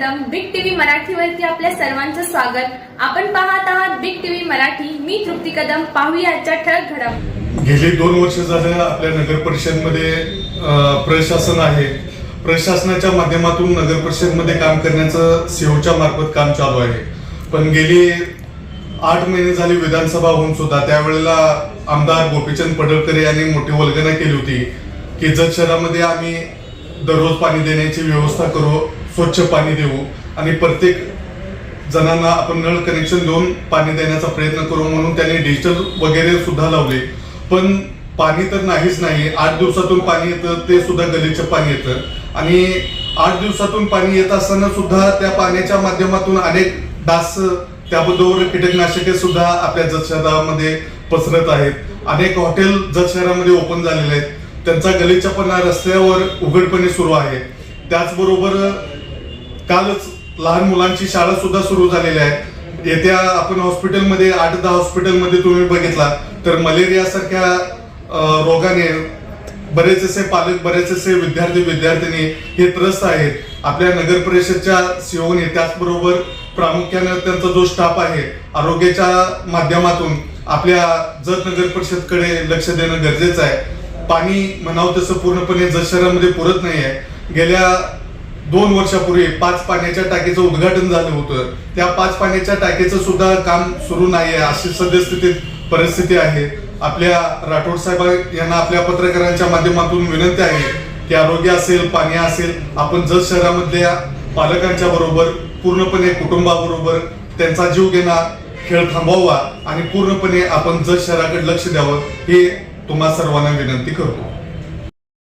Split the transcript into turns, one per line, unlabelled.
मराठीवरती आपल्या सर्वांचं स्वागत. आपण पाहत आहात बिग टीव्ही मराठी. मी तृप्ती कदम. पाहूया आजच्या ठळक घडामोडी
गेली दोन वर्ष झालं आपल्या नगर परिषदमध्ये मध्ये प्रशासन आहे. प्रशासनाच्या माध्यमातून नगर परिषदमध्ये काम करण्याचं सीओच्या मार्फत काम चालू आहे. पण गेली आठ महिने झाले विधानसभा होऊन सुद्धा त्यावेळेला आमदार गोपीचंद पडळकर यांनी मोठी वल्गना केली होती की जत शहरामध्ये आम्ही दररोज पाणी देण्याची व्यवस्था करू स्वच्छ पाणी देऊ आणि प्रत्येक जणांना आपण नळ कनेक्शन देऊन पाणी देण्याचा प्रयत्न करू म्हणून त्यांनी डिजिटल वगैरे सुद्धा लावले. पण पाणी तर नाहीच नाही. आठ दिवसातून पाणी येतं ते सुद्धा गलीचं पाणी येतं. आणि आठ दिवसातून पाणी येत असताना सुद्धा त्या पाण्याच्या माध्यमातून अनेक डास त्याबरोबर कीटकनाशके सुद्धा आपल्या जत शहरामध्ये पसरत आहेत. अनेक हॉटेल जत शहरामध्ये ओपन झालेले आहेत. त्यांचा गलिच्छपणा रस्त्यावर उघडपणे सुरू आहे. त्याचबरोबर कालच लहान मुलांची शाळा सुद्धा सुरू झालेली आहे. येत्या आपण हॉस्पिटलमध्ये आठ दहा हॉस्पिटलमध्ये तुम्ही बघितला तर मलेरिया सारख्या रोगाने बरेच असे पालक बरेच असे विद्यार्थी विद्यार्थिनी हे त्रस्त आहेत. आपल्या नगर परिषदच्या सीओने त्याचबरोबर प्रामुख्याने त्यांचा जो स्टाफ आहे आरोग्याच्या माध्यमातून आपल्या जत नगर परिषदकडे लक्ष देणं गरजेचं आहे. पाणी म्हणावं तसं पूर्णपणे जत शहरामध्ये पुरत नाही आहे गेल्या दोन वर्षापूर्वी पाच पाण्याच्या टाकीचं उद्घाटन झालं होतं. त्या पाच पाण्याच्या टाकीचं सुद्धा काम सुरू नाही आहे अशी सद्यस्थितीत परिस्थिती आहे. आपल्या राठोड साहेब यांना आपल्या पत्रकारांच्या माध्यमातून विनंती आहे की आरोग्य असेल पाणी असेल आपण जत शहरामधल्या पालकांच्या बरोबर पूर्णपणे कुटुंबाबरोबर त्यांचा जीव घेणार खेळ थांबवावा आणि पूर्णपणे आपण जत शहराकडे लक्ष द्यावं हे तुम्हा सर्वांना विनंती करतो.